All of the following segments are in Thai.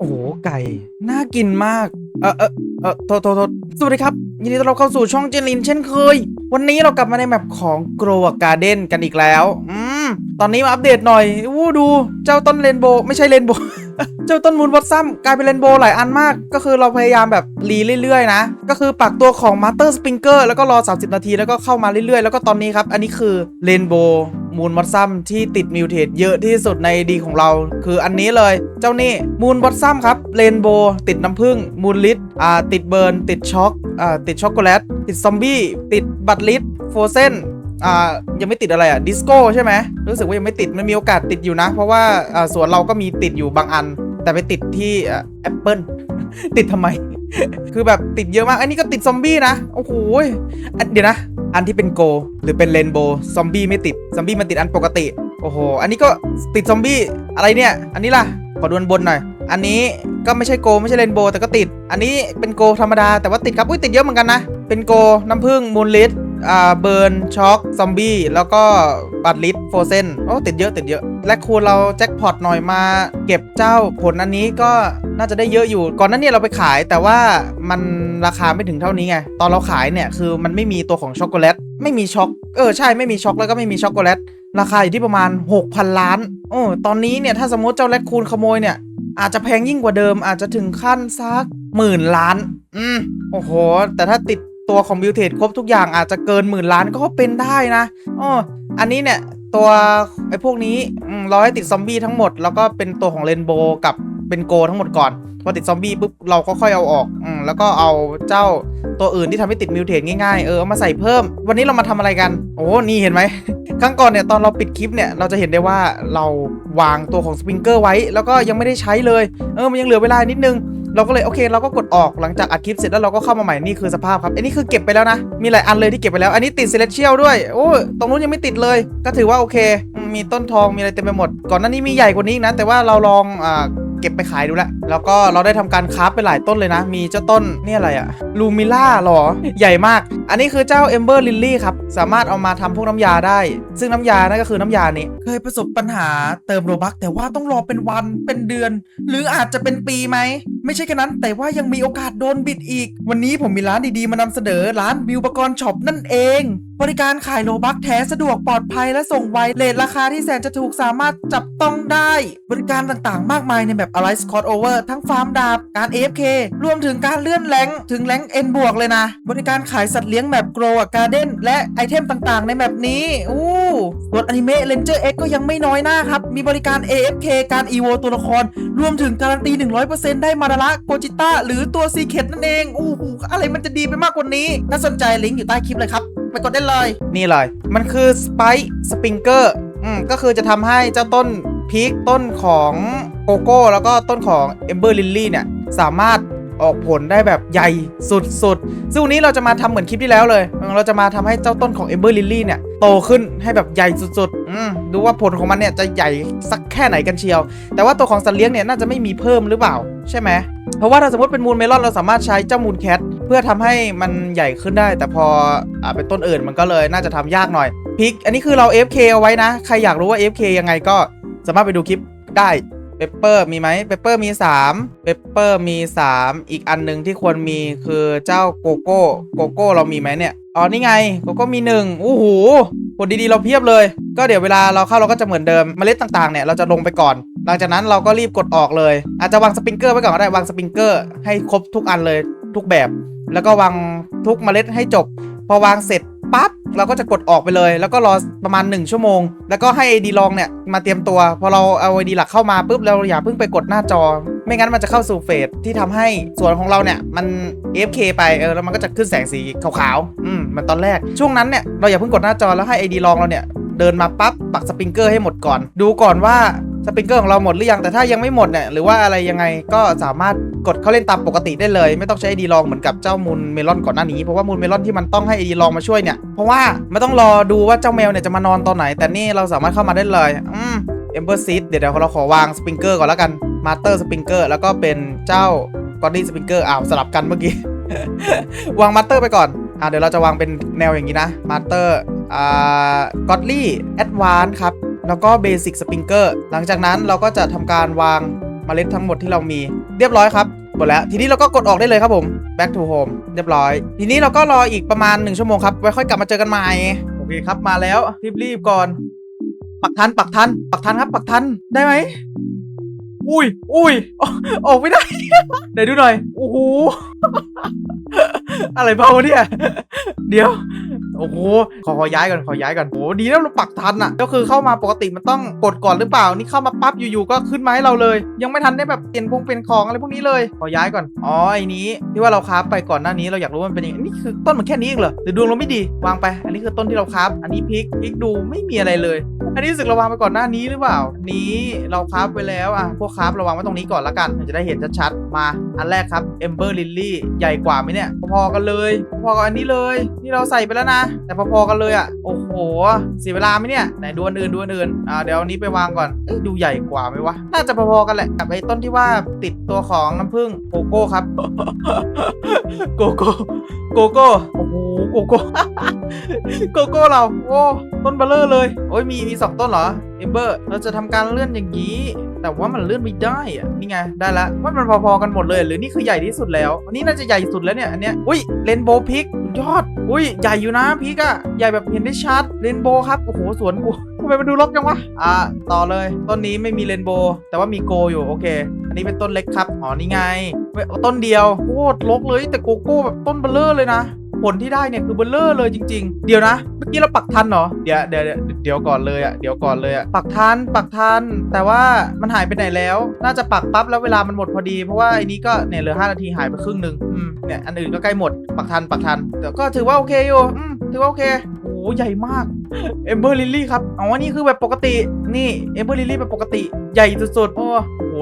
โอ้โหไก่ น่ากินมาก เออเออเออโทษโทษโทษสวัสดีครับ ยินดีต้อนรับเข้าสู่ช่องเจนลินเช่นเคย วันนี้เรากลับมาในแมปของ Grow a Garden กันอีกแล้ว อืม ตอนนี้มาอัปเดตหน่อยวู้ดู เจ้าต้นเรนโบว์ไม่ใช่เรนโบว์ เจ้าต้นมูลบอสซัมกลายเป็นเรนโบว์หลายอันมาก ก็คือเราพยายามแบบรีเรื่อยๆนะ ก็คือปักตัวของมาสเตอร์สปริงเกอร์แล้วก็รอ 30 นาทีแล้วก็เข้ามาเรื่อยๆ แล้วก็ตอนนี้ครับ อันนี้คือเรนโบว์ มูลบอสซัมที่ติดมิวเทสเยอะที่สุดในดีของเรา คืออันนี้เลยเจ้านี่มูลบอสซัมครับเรนโบว์ติดน้ำผึ้งมูลลิตอ่าติดเบิร์น ติดช็อกอ่าติดช็อกโกแลตติดซอมบี้ติดบัตรลิตโฟเซนอ่ายังไม่ติดอะไรอะดิสโก้ใช่ไหมรู้สึกว่ายังไม่ติดมันมีโอกาสติดอยู่นะ เพราะว่าอ่าสวนเราก็มีติดอยู่บางอัน แต่ไปติดที่แอปเปิลติดทำไม คือแบบติดเยอะมาก อันนี้ก็ติดซอมบี้นะ โอ้โหอันเดี๋ยวนะ อันที่เป็นโก หรือเป็นเรนโบว์ซอมบี้ไม่ติด ซอมบี้มันติดอันปกติ โอ้โห อันนี้ก็ติดซอมบี้ อะไรเนี่ย อันนี้ล่ะ ขอดวนบนหน่อย อันนี้ก็ไม่ใช่โกไม่ใช่เรนโบว์แต่ก็ติด อันนี้เป็นโกธรรมดาแต่ว่าติดครับ อุ้ยติดเยอะเหมือนกันนะ เป็นโกน้ำผึ้งมูลลิส อ่าเบิร์นช็อกซอมบี้แล้วก็บัตลิตโฟเซนโอ้ติดเยอะติดเยอะ และคูณเราแจ็คพอตหน่อยมา เก็บเจ้าผลอันนี้ก็น่าจะได้เยอะอยู่ ก่อนหนั้นเนี่ยเราไปขายแต่ว่ามันราคาไม่ถึงเท่านี้ไง ตอนเราขายเนี่ยคือมันไม่มีตัวของช็อกโกแลตไม่มีช็อกเออใช่ไม่มีช็อกแล้วก็ไม่มีช็อกโกแลตราคาอยู่ที่ประมาณ 6,000 ล้านโอ้ตอนนี้เนี่ยถ้าสมมติเจ้าแรคคูนขโมยเนี่ยอาจจะแพงยิ่งกว่าเดิมอาจจะถึงขั้นสักหมื่นล้าน อืมโอ้โห แต่ถ้าติด ตัวคอมพิวเตอร์ครบทุกอย่างอาจจะเกินหมื่นล้านก็เป็นได้นะอ๋ออันนี้เนี่ยตัวไอ้พวกนี้เราให้ติดซอมบี้ทั้งหมด แล้วก็เป็นตัวของเรนโบว์กับเป็นโกทั้งหมดก่อนพอติดซอมบี้ปุ๊บเราก็ค่อยเอาออกอืแล้วก็เอาเจ้าตัวอื่นที่ทำให้ติดมิวเทนง่ายๆเออเอามาใส่เพิ่ม วันนี้เรามาทำอะไรกัน โอ้นี่เห็นไหมครั้งก่อนเนี่ยตอนเราปิดคลิปเนี่ยเราจะเห็นได้ว่าเราวางตัวของสปริงเกอร์ไว้ แล้วก็ยังไม่ได้ใช้เลย เออมันยังเหลือเวลานิดนึง เราก็เลยโอเค เราก็กดออกหลังจากอัดคลิปเสร็จแล้วเราก็เข้ามาใหม่นี่คือสภาพครับอันนี้คือเก็บไปแล้วนะ มีหลายอันเลยที่เก็บไปแล้วอันนี้ติดเซเลเชียลด้วยโอ้ตรงนู้นยังไม่ติดเลย ก็ถือว่าโอเค มีต้นทองมีอะไรเต็มไปหมด ก่อนหน้านี้มีใหญ่กว่านี้อีกนะ แต่ว่าเราลองอ่าเก็บไปขายดูแล้วแล้วก็เราได้ทำการคราฟไปหลายต้นเลยนะ มีเจ้าต้นนี่อะไรอะลูมิล่าหรอ ใหญ่มาก อันนี้คือเจ้าเอมเบอร์ลิลลี่ครับ สามารถเอามาทำพวกน้ำยาได้ ซึ่งน้ำยานั่นก็คือน้ำยานี้ เคยประสบปัญหาเติมโรบักแต่ว่าต้องรอเป็นวันเป็นเดือน หรืออาจจะเป็นปีไหม ไม่ใช่แค่นั้น แต่ว่ายังมีโอกาสโดนบิดอีก วันนี้ผมมีร้านดีๆมานำเสนอร้านบิวปกรณ์ช็อปนั่นเอง บริการขายโลบักแท้สะดวกปลอดภัยและส่งไวเลทราคาที่แสนจะถูกสามารถจับต้องได้ บริการต่างๆ มากมายในแบบ Alliance Scott Over ทั้งฟาร์มดาบ การ AFK รวมถึงการเลื่อนแรงถึงแรงเอ็นบวกเลยนะ บริการขายสัตว์เลี้ยงแบบ Grow a Garden และไอเทมต่างๆ ในแบบนี้อู้ส่วนอนิเมะ Ranger X ก็ยังไม่น้อยหน้าครับ มีบริการ AFK การ EVO ตัวละคร รวมถึงการันตี 100%ได้มาดาระโกจิต้าหรือตัวซีเค t นั่นเองอู้หูอะไรมันจะดีไปมากกว่านี้ น่าสนใจลิงก์อยู่ใต้คลิปเลยครับไปกดได้เลย นี่เลย มันคือสไปซ์สปริงเกอร์อืมก็คือจะทำให้เจ้าต้นพีคต้นของโกโก้ แล้วก็ต้นของเอมเบอร์ลิลลี่เนี่ย สามารถออกผลได้แบบใหญ่สุดๆ ซึ่งวันนี้เราจะมาทำเหมือนคลิปที่แล้วเลย เราจะมาทำให้เจ้าต้นของเอมเบอร์ลิลลี่เนี่ย โตขึ้นให้แบบใหญ่สุดๆ อืมดูว่าผลของมันเนี่ยจะใหญ่สักแค่ไหนกันเชียว แต่ว่าตัวของสัตว์เลี้ยงเนี่ยน่าจะไม่มีเพิ่มหรือเปล่า ใช่ไหม เพราะว่าถ้าสมมติเป็นมูลเมลอนเราสามารถใช้เจ้ามูลแคท พื่อทำให้มันใหญ่ขึ้นได้ แต่พออ่าเป็นต้นอื่นมันก็เลยน่าจะทำยากหน่อยพิก อันนี้คือเรา FK เอาไว้นะ ใครอยากรู้ว่า FK ยังไงก็สามารถไปดูคลิปได้เปเปอร์มีไหมเปเปอร์มี3เปเปอร์มี 3 อีกอันหนึ่งที่ควรมีคือเจ้าโกโก้โกโก้เรามีไหมเนี่ยอ๋อนี่ไงโกโก้มีหนึ่งโอ้โหผลดีๆเราเพียบเลย ก็เดี๋ยวเวลาเราเข้าเราก็จะเหมือนเดิมเมล็ดต่างๆเนี่ยเราจะลงไปก่อน หลังจากนั้นเราก็รีบกดออกเลย อาจจะวางสปริงเกอร์ไว้ก่อนก็ได้วางสปริงเกอร์ให้ครบทุกอันเลยทุกแบบ แล้วก็วางทุกเมล็ดให้จบ พอวางเสร็จปั๊บเราก็จะกดออกไปเลย แล้วก็รอประมาณ 1 ชั่วโมง แล้วก็ให้ AD ลองเนี่ย มาเตรียมตัว พอเราเอา AD หลักเข้ามาปุ๊บเราอย่าเพิ่งไปกดหน้าจอ ไม่งั้นมันจะเข้าสู่เฟสที่ทำให้ส่วนของเราเนี่ย มัน AFK ไปเออแล้วมันก็จะขึ้นแสงสีขาวๆอืมมันตอนแรก ช่วงนั้นเนี่ยเราอย่าเพิ่งกดหน้าจอแล้วให้ AD ลองเราเนี่ยเดินมาปั๊บปักสปริงเกอร์ให้หมดก่อน ดูก่อนว่า สปริงเกอร์ของเราหมดหรือยังแต่ถ้ายังไม่หมดเนี่ยหรือว่าอะไรยังไงก็สามารถกดเข้าเล่นตามปกติได้เลย ไม่ต้องใช้ไอดีลองเหมือนกับเจ้ามูลเมลอนก่อนหน้านี้เพราะว่ามูลเมลอนที่มันต้องให้ไอดีลองมาช่วยเนี่ยเพราะว่าไม่ต้องรอดูว่าเจ้าแมวเนี่ยจะมานอนตอนไหน แต่นี่เราสามารถเข้ามาได้เลยอืมเอมเบอร์ซีดเดี๋ยวเราขอวางสปริงเกอร์ก่อนแล้วกันมาสเตอร์สปริงเกอร์แล้วก็เป็นเจ้ากอดดี้สปริงเกอร์อ้าวสลับกันเมื่อกี้ วางมาสเตอร์ไปก่อนอ่าเดี๋ยวเราจะวางเป็นแนวอย่างนี้นะมาสเตอร์อ่ากอดลี่แอดวานครับ แล้วก็เบสิกสปริงเกอร์หลังจากนั้นเราก็จะทำการวางมเมล็ดทั้งหมดที่เรามีเรียบร้อยครับหมดแล้ว ทีนี้เราก็กดออกได้เลยครับผม back to home เรียบร้อย ทีนี้เราก็รออีกประมาณ 1 ชั่วโมงครับ ไว้ค่อยกลับมาเจอกันใหม่ โอเคครับ มาแล้ว รีบๆก่อน ปักทัน ปักทัน ปักทันครับ ปักทัน ได้ไหม อุ้ย อุ้ย ออกไม่ได้ไหนดูหน่อย โอ้โห อะไรเบาเนี่ย เดี๋ยว โอ้โหขอขอย้ายก่อนขอย้ายก่อนโอ้ดีแล้วเราปักทันอะ ก็คือเข้ามาปกติมันต้องกดก่อนหรือเปล่า นี่เข้ามาปั๊บอยู่ๆก็ขึ้นมาให้เราเลย ยังไม่ทันได้แบบเปลี่ยนพงเปลี่ยนของอะไรพวกนี้เลยขอย้ายก่อนอ๋อไอ้นี้ที่ว่าเราคราฟไปก่อนหน้านี้เราอยากรู้มันเป็นยังไงนี่คือต้นมันแค่นี้เองเหรอหรือดวงเราไม่ดีวางไป อันนี้คือต้นที่เราคราฟอันนี้พริกพริกดูไม่มีอะไรเลย อันนี้รู้สึกราวางไปก่อนหน้านี้หรือเปล่า นี้เราคราฟไปแล้วอะพวกคราฟราวางไว้ตรงนี้ก่อนละกันเดี๋ยวจะได้เห็นชัดๆมา อันแรกครับ Ember Lily ใหญ่กว่าไหมเนี่ยพอๆกันเลยพอๆกับอันนี้เลยนี่เราใส่ไปแล้วนะ แต่พอๆกันเลยอะโอ้โหเสียเวลาไหมเนี่ยไหนดูอันอื่นดูอันอื่นอ่าเดี๋ยวอันนี้ไปวางก่อนเอ๊ะดูใหญ่กว่าไหมวะน่าจะพอๆกันแหละกับไอ้ต้นที่ว่าติดตัวของน้ำผึ้งโกโก้ครับโกโก้โกโก้โอ้โห โกโก้โกโก้เราโอ้ต้นเบลเลอร์เลยโอ้ยมีมีสองต้นเหรอเอมเบอร์เราจะทำการเลื่อนอย่างนี้ แต่ว่ามันเลื่อนไม่ได้อะนี่ไงได้ละว่ามันพอๆกันหมดเลย หรือนี่คือใหญ่ที่สุดแล้วอันนี้น่าจะใหญ่สุดแล้วเนี่ยอันเนี้ยอุ้ยเรนโบว์พิกยอด อุ้ยใหญ่อยู่นะพิกอะใหญ่แบบเห็นได้ชัดเรนโบว์ครับโอ้โหสวนกูทำไมมันดูรกจังวะอ่าต่อเลยต้นนี้ไม่มีเรนโบว์แต่ว่ามีโกอยู่โอเค อันนี้เป็นต้นเล็กครับอ๋อนี่ไงต้นเดียวโคตรรกเลยแต่โกโก้แบบต้นเบลเลอร์เลยนะ ผลที่ได้เนี่ยคือเบลเลอร์เลยจริง ๆ เดี๋ยวนะ เมื่อกี้เราปักทันเหรอ เดี๋ยวเดี๋ยวเดี๋ยวก่อนเลยอะเดี๋ยวก่อนเลยอะปักทัน ปักทัน แต่ว่ามันหายไปไหนแล้ว น่าจะปักปั๊บแล้วเวลามันหมดพอดี เพราะว่าไอ้นี้ก็เนี่ยเหลือ 5 นาทีหายไปครึ่งหนึ่งอืม เนี่ยอันอื่นก็ใกล้หมด ปักทัน ปักทัน แต่ก็ถือว่าโอเคอยู่ อืม ถือว่าโอเคโอ้ใหญ่มาก เอมเบอร์ลิลลี่ครับ อ๋อ นี่คือแบบปกติ นี่ เอมเบอร์ลิลลี่แบบปกติ ใหญ่สุดๆโอ้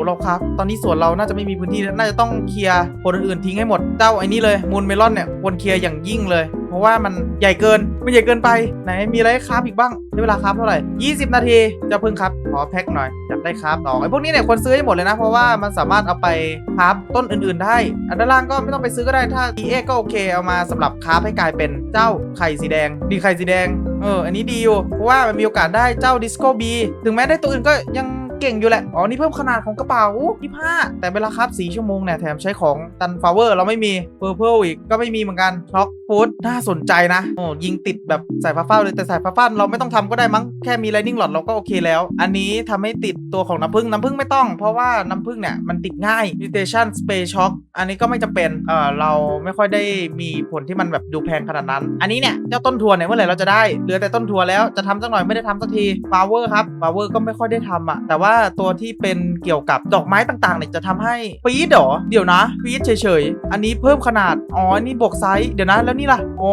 เราครับ ตอนนี้สวนเราน่าจะไม่มีพื้นที่แล้วน่าจะต้องเคลียร์ผลอื่นๆทิ้งให้หมดเจ้าไอ้นี่เลยมูนเมลอนเนี่ยควรเคลียร์อย่างยิ่งเลย เพราะว่ามันใหญ่เกินมันใหญ่เกินไปไหนมีอะไรให้คราฟอีกบ้างใช้เวลาคราฟเท่าไหร่ 20 นาทีจะพึ่งครับขอแพ็คหน่อยอยากได้คราฟต่อไอ้พวกนี้เนี่ยควรซื้อให้หมดเลยนะ เพราะว่ามันสามารถเอาไปคราฟต้นอื่นๆได้ อันด้านล่างก็ไม่ต้องไปซื้อก็ได้ถ้า EA ก็โอเคเอามาสำหรับคราฟให้กลายเป็นเจ้าไข่สีแดง ดีไข่สีแดงเอออันนี้ดีอยู่เพราะว่ามันมีโอกาสได้เจ้าดิสโก้บีถึงแม้ได้ตัวอื่นก็ยัง เก่งอยู่แหละ อ๋อ นี่เพิ่มขนาดของกระเป๋า25แต่เวลาครับ4ชั่วโมงเนี่ยแถมใช้ของตันฟลาเวอร์เราไม่มีเพอร์เพลอีกก็ไม่มีเหมือนกันช็อกฟูดน่าสนใจนะโอ้ยิงติดแบบสายฟ้าฟ้าเลยแต่สายฟ้าฟ้าเราไม่ต้องทำก็ได้มั้งแค่มีไลนิ่งหลอดเราก็โอเคแล้ว อันนี้ทำให้ติดตัวของน้ำผึ้งน้ำผึ้งไม่ต้อง เพราะว่าน้ำผึ้งเนี่ยมันติดง่าย mutation space shock อันนี้ก็ไม่จำเป็นเออเราไม่ค่อยได้มีผลที่มันแบบดูแพงขนาดนั้น อันนี้เนี่ยเจ้าต้นทัวร์เนี่ยเมื่อไหร่เราจะได้เหลือแต่ต้นทัวแล้วจะทำสักหน่อยไม่ได้ทำสักที power ครับ power ก็ไม่ค่อยได้ทำอะแต่ว่าาตัวที่เป็นเกี่ยวกับดอกไม้ต่างๆเนี่ยจะทำให้ปี๊ดเหรอ เดี๋ยวนะปี๊ดเฉยๆ อันนี้เพิ่มขนาด อ๋อ นี่บวกไซส์ เดี๋ยวนะ แล้วนี่ล่ะ อ๋อ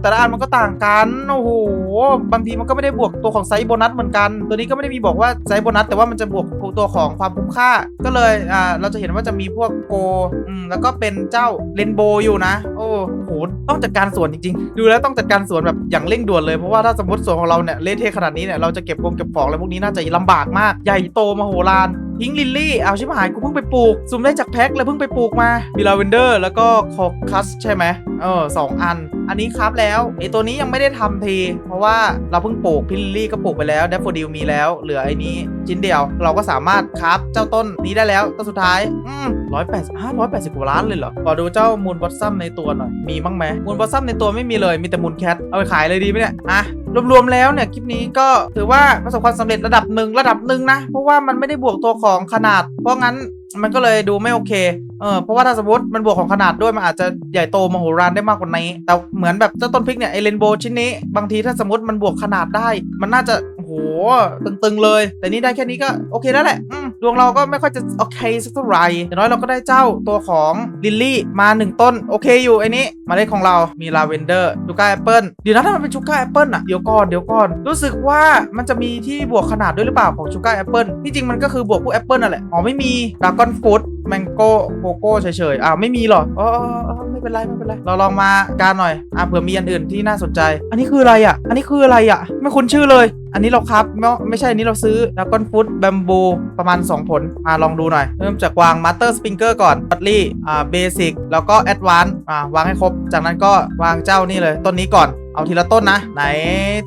แต่ละอันมันก็ต่างกัน โอ้โห บางทีมันก็ไม่ได้บวกตัวของไซส์โบนัสเหมือนกัน ตัวนี้ก็ไม่ได้มีบอกว่าไซส์โบนัส แต่ว่ามันจะบวกตัวของความคุ้มค่า ก็เลย อ่า เราจะเห็นว่าจะมีพวกโกอืม แล้วก็เป็นเจ้าเรนโบอยู่นะ โอ้โห ต้องจัดการสวนจริงๆ ดูแล้วต้องจัดการสวนแบบอย่างเร่งด่วนเลย เพราะว่าถ้าสมมติสวนของเราเนี่ยเละเทะขนาดนี้เนี่ย เราจะเก็บกงเก็บของอะไรพวกนี้น่าจะลำบากมาก ใหญ่โตมาโหฬารทิ้งลิลลี่เอาชิบหายกูเพิ่งไปปลูกซุมได้จากแพ็คแล้วเพิ่งไปปลูกมามีลาเวนเดอร์แล้วก็คอคัสใช่ไหมเออสองอัน อันนี้ครับแล้วไอตัวนี้ยังไม่ได้ทำที เพราะว่าเราเพิ่งปลูกพิลลี่ก็ปลูกไปแล้วเดฟโฟดิลมีแล้ว เหลือไอ้นี้ชิ้นเดียว เราก็สามารถครับเจ้าต้นนี้ได้แล้วต้นสุดท้ายอืมร้อยแปดห้าร้อยแปดสิบกว่าล้านเลยเหรอขอดูเจ้ามูลบอสซัมในตัวหน่อยมีบ้างไหมมูลบอสซัมในตัวไม่มีเลยมีแต่มูลแคทเอาไปขายเลยดีไหมเนี่ยอะ รวมๆแล้วเนี่ยคลิปนี้ก็ถือว่าประสบความสำเร็จระดับหนึ่งระดับหนึ่งนะ เพราะว่ามันไม่ได้บวกตัวของขนาด เพราะงั้นมันก็เลยดูไม่โอเค เออเพราะว่าถ้าสมมติมันบวกของขนาดด้วยมันอาจจะใหญ่โตมโหฬารได้มากกว่านี้ แต่เหมือนแบบเจ้าต้นพริกเนี่ยไอเรนโบว์ชิ้นนี้ บางทีถ้าสมมติมันบวกขนาดได้ มันน่าจะ ตึงๆเลย แต่นี่ได้แค่นี้ก็โอเคแล้วแหละดวงเราก็ไม่ค่อยจะโอเคสักเท่าไหร่อย่างน้อยเราก็ได้เจ้าตัวของลิลลี่มาหนึ่งต้น โอเคอยู่ไอ้นี้มาเล็ดของเรามีลาเวนเดอร์ชูการ์แอปเปิลเดี๋ยวนะถ้ามันเป็นชูการ์แอปเปิลอะเดี๋ยวก่อนเดี๋ยวก่อนรู้สึกว่ามันจะมีที่บวกขนาดด้วยหรือเปล่าของชูการ์แอปเปิลที่จริงมันก็คือบวกพวกแอปเปิลนั่นแหละอ๋อไม่มีดากอนฟูดแมงโก้โกโก้เฉยๆอ้าวไม่มีหรออ๋อไม่เป็นไรไม่เป็นไรเราลองมาการหน่อยอะเผื่อมีอันอื่นที่น่าสนใจ อันนี้คืออะไรอะ อันนี้คืออะไรอะ ไม่คุ้นชื่อเลย อันนี้เราครับไม่ไม่ใช่อันนี้เราซื้อดากอนฟุตแบมบูประมาณ 2 ผลมาลองดูหน่อย เริ่มจากวางมาสเตอร์สปริงเกอร์ก่อนบัตลี่อ่าเบสิกแล้วก็แอดวานซ์อ่าวางให้ครบ จากนั้นก็วางเจ้านี่เลยต้นนี้ก่อน เอาทีละต้นนะ ไหน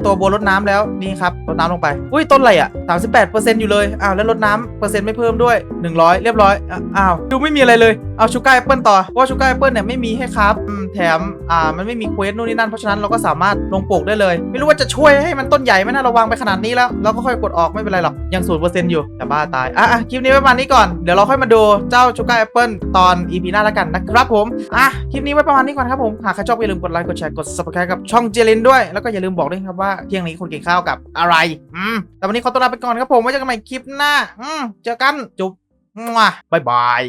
ตัวบัวรดน้ำแล้วนี่ครับรดน้ำลงไป อุ้ยต้นอะไรอะ38%อยู่เลยอ้าวแล้วรดน้ำเปอร์เซ็นต์ไม่เพิ่มด้วย100เรียบร้อยอ,อ้าวดูไม่มีอะไรเลยเอาชูการ์แอปเปิลต่อเพราะว่าชูการ์แอปเปิลเนี่ยไม่มีให้ครับแถมอ่ามันไม่มีเควสนู่นนี่นั่นเพราะฉะนั้นเราก็สามารถลงปลูกได้เลย ไม่รู้ว่าจะช่วยให้มันต้นใหญ่ไหมนะเราวางไปขนาดนี้แล้วเราก็ค่อยกดออกไม่เป็นไรหรอกยังศูนย์เปอร์เซ็นต์อยู่แต่บ้าตายอะอะคลิปนี้ไว้ประมาณนี้ก่อนเดี๋ยวเราค่อยมาดูเจ้าชูการ์แอปเปิลตอน EP หน้าแล้วกันนะครับผมอะคลิปนี้ไว้ประมาณนี้ก่อนครับผมหากใครชอบอย่าลืมกดไลค์กดแชร์กด subscribe กับช่องเจลินด้วย แล้วก็อย่าลืมบอกด้วยครับว่าเที่ยงนี้คุณกินข้าวกับอะไรอืมแต่วันนี้ขอตัวลาไปก่อนครับผมไว้เจอกันใหม่คลิปหน้าอืมเจอกันจุ๊บมั่วบ๊ายบาย